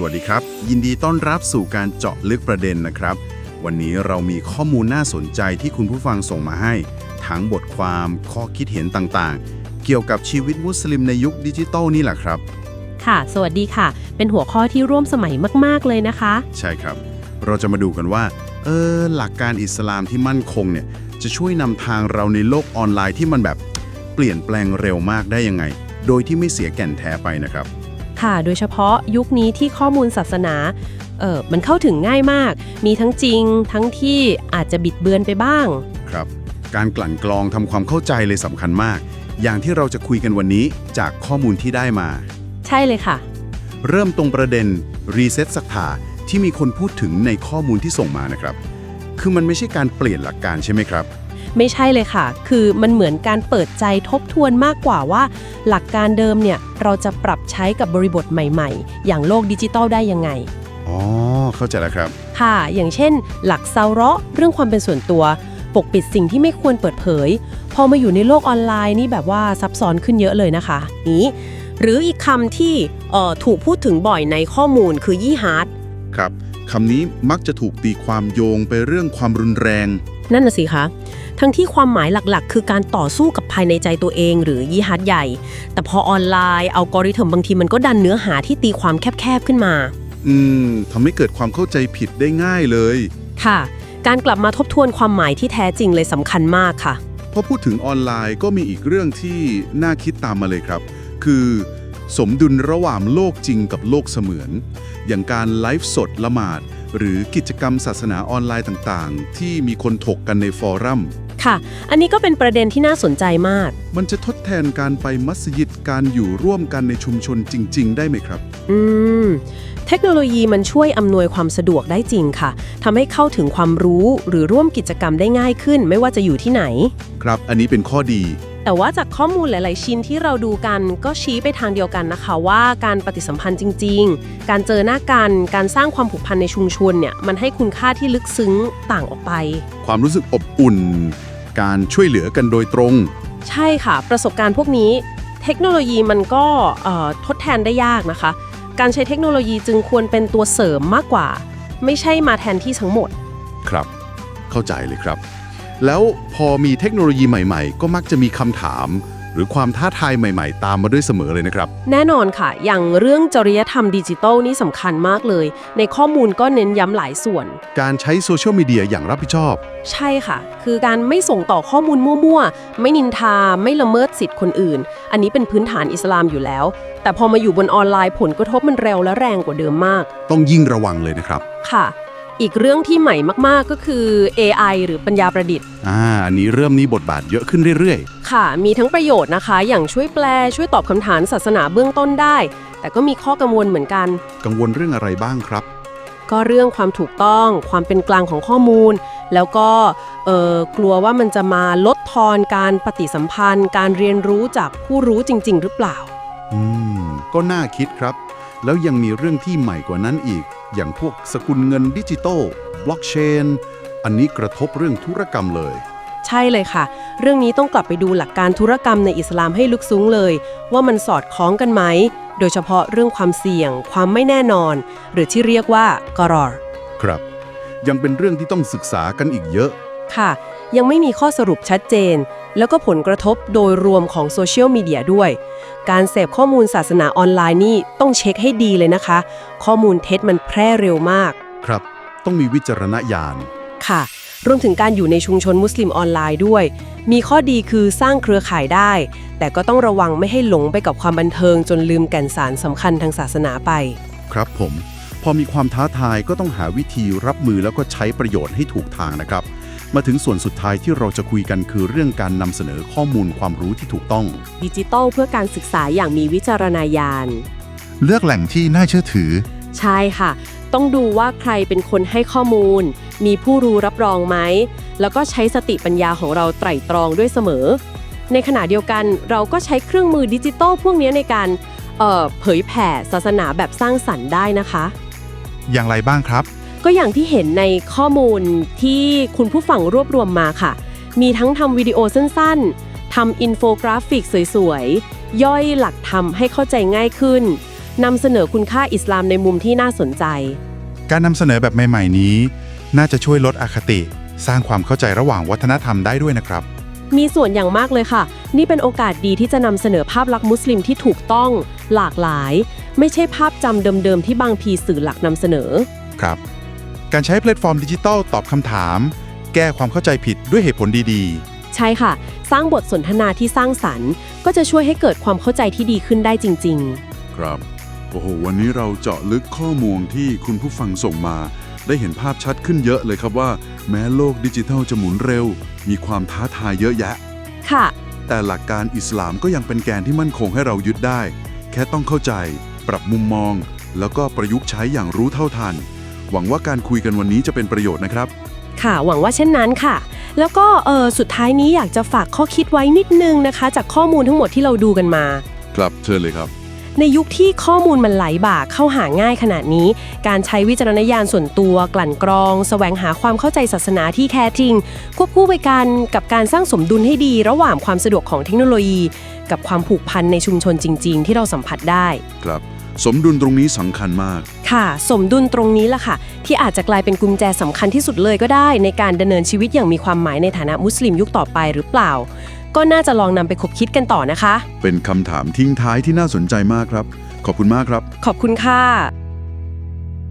สวัสดีครับ ยินดีต้อนรับสู่การเจาะลึกประเด็นนะครับ วันนี้เรามีข้อมูลน่าสนใจที่คุณผู้ฟังส่งมาให้ ทั้งบทความข้อคิดเห็นต่างๆ เกี่ยวกับชีวิตมุสลิมในยุคดิจิทัลนี่แหละครับ ค่ะ สวัสดีค่ะ เป็นหัวข้อที่ร่วมสมัยมากๆเลยนะคะ ใช่ครับ เราจะมาดูกันว่าเออหลักการอิสลามที่มั่นคงเนี่ยจะช่วยนำทางเราในโลกออนไลน์ที่มันแบบเปลี่ยนแปลงเร็วมากได้ยังไง โดยที่ไม่เสียแก่นแท้ไปนะครับ ค่ะ โดยเฉพาะยุคนี้ที่ข้อมูลศาสนาเออมันเข้าถึงง่ายมาก มีทั้งจริงทั้งที่อาจจะบิดเบือนไปบ้าง ครับ การกลั่นกรองทำความเข้าใจเลยสำคัญมาก อย่างที่เราจะคุยกันวันนี้จากข้อมูลที่ได้มา ใช่เลยค่ะ เริ่มตรงประเด็นรีเซ็ตศรัทธาที่มีคนพูดถึงในข้อมูลที่ส่งมานะครับ คือมันไม่ใช่การเปลี่ยนหลักการใช่ไหมครับ ไม่ใช่เลยค่ะ คือมันเหมือนการเปิดใจทบทวนมากกว่าว่า หลักการเดิมเนี่ยเราจะปรับใช้กับบริบทใหม่ๆ อย่างโลกดิจิตอลได้ยังไง อ๋อ เข้าใจแล้วครับ ค่ะ อย่างเช่น หลักเซาเราะเรื่องความเป็นส่วนตัว ปกปิดสิ่งที่ไม่ควรเปิดเผย พอมาอยู่ในโลกออนไลน์นี่แบบว่าซับซ้อนขึ้นเยอะเลยนะคะ นี้ หรืออีกคำที่เอ่อถูกพูดถึงบ่อยในข้อมูลคือยี่ฮาร์ด ครับคำนี้มักจะถูกตีความโยงไปเรื่องความรุนแรง นั่นน่ะสิคะ ทั้งที่ความหมายหลักๆ คือการต่อสู้กับภายในใจตัวเอง หรือยี่ฮาร์ดใหญ่ แต่พอออนไลน์อัลกอริทึมบางทีมันก็ดันเนื้อหาที่ตีความแคบๆขึ้นมา อืมทำให้เกิดความเข้าใจผิดได้ง่ายเลย ค่ะ การกลับมาทบทวนความหมายที่แท้จริงเลยสำคัญมากค่ะ พอพูดถึงออนไลน์ก็มีอีกเรื่องที่น่าคิดตามมาเลยครับ คือ สมดุลระหว่างโลกจริงกับโลกเสมือน อย่างการไลฟ์สดละหมาด หรือกิจกรรมศาสนาออนไลน์ต่างๆ ที่มีคนถกกันในฟอรัมค่ะ อันนี้ก็เป็นประเด็นที่น่าสนใจมาก มันจะทดแทนการไปมัสยิดการอยู่ร่วมกันในชุมชนจริง ๆ ได้ไหมครับ อืม เทคโนโลยีมันช่วยอำนวยความสะดวกได้จริงค่ะทำให้เข้าถึงความรู้หรือร่วมกิจกรรมได้ง่ายขึ้น ไม่ว่าจะอยู่ที่ไหน ครับ อันนี้เป็นข้อดี แต่ว่าจากข้อมูลหลาย ๆ ชิ้นที่เราดูกันก็ชี้ไปทางเดียวกันนะคะว่าการปฏิสัมพันธ์จริง ๆ การเจอหน้ากัน การสร้างความผูกพันในชุมชนเนี่ยมันให้คุณค่าที่ลึกซึ้งต่างออกไป ความรู้สึกอบอุ่น การช่วยเหลือกันโดยตรง ใช่ค่ะ ประสบการณ์พวกนี้ เทคโนโลยีมันก็ทดแทนได้ยากนะคะ การใช้เทคโนโลยีจึงควรเป็นตัวเสริมมากกว่า ไม่ใช่มาแทนที่ทั้งหมด ครับ เข้าใจเลยครับ แล้วพอมีเทคโนโลยีใหม่ๆ ก็มักจะมีคำถาม หรือความท้าทายใหม่ๆ ตามมาด้วยเสมอเลยนะครับ แน่นอนค่ะ อย่างเรื่องจริยธรรมดิจิทัลนี่สำคัญมากเลย ในข้อมูลก็เน้นย้ำหลายส่วน การใช้โซเชียลมีเดียอย่างรับผิดชอบ ใช่ค่ะ คือการไม่ส่งต่อข้อมูลมั่วๆ ไม่นินทา ไม่ละเมิดสิทธิ์คนอื่น อันนี้เป็นพื้นฐานอิสลามอยู่แล้ว แต่พอมาอยู่บนออนไลน์ผลกระทบมันเร็วและแรงกว่าเดิมมาก ต้องยิ่งระวังเลยนะครับ ค่ะ อีกเรื่องที่ใหม่มากๆก็คือ AI หรือปัญญาประดิษฐ์ อ่าอันนี้เริ่มมีบทบาทเยอะขึ้นเรื่อยค่ะ มีทั้งประโยชน์นะคะ อย่างช่วยแปลช่วยตอบคำถามศาสนาเบื้องต้นได้ แต่ก็มีข้อกังวลเหมือนกัน ๆ กังวลเรื่องอะไรบ้างครับ ก็เรื่องความถูกต้อง ความเป็นกลางของข้อมูล แล้วก็เอ่อกลัวว่ามันจะมาลดทอนการปฏิสัมพันธ์ การเรียนรู้จากผู้รู้จริง ๆ หรือเปล่า อืม ก็น่าคิดครับ แล้วยังมีเรื่องที่ใหม่กว่านั้นอีก อย่างพวกสกุลเงินดิจิตอลบล็อกเชนอันนี้กระทบเรื่องธุรกรรมเลย ใช่เลยค่ะ เรื่องนี้ต้องกลับไปดูหลักการธุรกรรมในอิสลามให้ลึกซึ้งเลย ว่ามันสอดคล้องกันไหม โดยเฉพาะเรื่องความเสี่ยง ความไม่แน่นอน หรือที่เรียกว่ากรอรครับ ยังเป็นเรื่องที่ต้องศึกษากันอีกเยอะ ค่ะ ยังไม่มีข้อสรุปชัดเจน แล้วก็ผลกระทบโดยรวมของโซเชียลมีเดียด้วย การเสพข้อมูลศาสนาออนไลน์นี่ต้องเช็คให้ดีเลยนะคะ ข้อมูลเท็จมันแพร่เร็วมาก ครับ ต้องมีวิจารณญาณ ค่ะ รวมถึงการอยู่ในชุมชนมุสลิมออนไลน์ด้วย มีข้อดีคือสร้างเครือข่ายได้ แต่ก็ต้องระวังไม่ให้หลงไปกับความบันเทิงจนลืมแก่นสารสำคัญทางศาสนาไป ครับผม พอมีความท้าทายก็ต้องหาวิธีรับมือแล้วก็ใช้ประโยชน์ให้ถูกทางนะครับ มาถึงส่วนสุดท้ายที่เราจะคุยกันคือเรื่องการนำเสนอข้อมูลความรู้ที่ถูกต้อง ดิจิตอลเพื่อการศึกษาอย่างมีวิจารณญาณ เลือกแหล่งที่น่าเชื่อถือ ใช่ค่ะ ต้องดูว่าใครเป็นคนให้ข้อมูล มีผู้รู้รับรองไหม แล้วก็ใช้สติปัญญาของเราไตร่ตรองด้วยเสมอ ในขณะเดียวกันเราก็ใช้เครื่องมือดิจิตอลพวกนี้ในการเอ่อเผยแผ่ศาสนาแบบสร้างสรรค์ได้นะคะ อย่างไรบ้างครับ ก็อย่างที่เห็นในข้อมูลที่คุณผู้ฟังรวบรวมมาค่ะ มีทั้งทำวิดีโอสั้นๆทำอินโฟกราฟิกสวยๆ ย่อยหลักธรรมให้เข้าใจง่ายขึ้นนำเสนอคุณค่าอิสลามในมุมที่น่าสนใจ การนำเสนอแบบใหม่ ๆ นี้ น่าจะช่วยลดอคติ สร้างความเข้าใจระหว่างวัฒนธรรมได้ด้วยนะครับ มีส่วนอย่างมากเลยค่ะ นี่เป็นโอกาสดีที่จะนำเสนอภาพลักษณ์มุสลิมที่ถูกต้อง หลากหลาย ไม่ใช่ภาพจำเดิมๆที่บางทีสื่อหลักนำเสนอ ครับ การใช้แพลตฟอร์มดิจิทัลตอบคำถาม แก้ความเข้าใจผิดด้วยเหตุผลดีใช่ค่ะ สร้างบทสนทนาที่สร้างสรรค์ ก็จะช่วยให้เกิดความเข้าใจที่ดีขึ้นได้จริงครับ โอ้โห วันนี้เราเจาะลึกข้อมูลที่คุณผู้ฟังส่งมา ได้เห็นภาพชัดขึ้นเยอะเลยครับว่า แม้โลกดิจิทัลจะหมุนเร็ว มีความท้าทายเยอะแยะๆค่ะ แต่หลักการอิสลามก็ยังเป็นแกนที่มั่นคงให้เรายึดได้ แค่ต้องเข้าใจ ปรับมุมมอง แล้วก็ประยุกต์ใช้อย่างรู้เท่าทัน หวังว่าการคุยกันวันนี้จะเป็นประโยชน์นะครับ ค่ะ หวังว่าเช่นนั้นค่ะ แล้วก็เออสุดท้ายนี้อยากจะฝากข้อคิดไว้นิดนึงนะคะ จากข้อมูลทั้งหมดที่เราดูกันมา ครับเชิญเลยครับ ในยุคที่ข้อมูลมันไหลบ่าเข้าหาง่ายขนาดนี้ การใช้วิจารณญาณส่วนตัว กลั่นกรองแสวงหาความเข้าใจศาสนาที่แท้จริง ควบคู่ไปกันกับการสร้างสมดุลให้ดี ระหว่างความสะดวกของเทคโนโลยี กับความผูกพันในชุมชนจริง ๆ ที่เราสัมผัสได้ ครับ สมดุลตรงนี้สำคัญมาก ค่ะ สมดุลตรงนี้ล่ะค่ะ ที่อาจจะกลายเป็นกุญแจสำคัญที่สุดเลยก็ได้ ในการดำเนินชีวิตอย่างมีความหมายในฐานะมุสลิมยุคต่อไปหรือเปล่า ก็น่าจะลองนำไปคบคิดกันต่อนะคะ เป็นคำถามทิ้งท้ายที่น่าสนใจมากครับ ขอบคุณมากครับ ขอบคุณค่ะ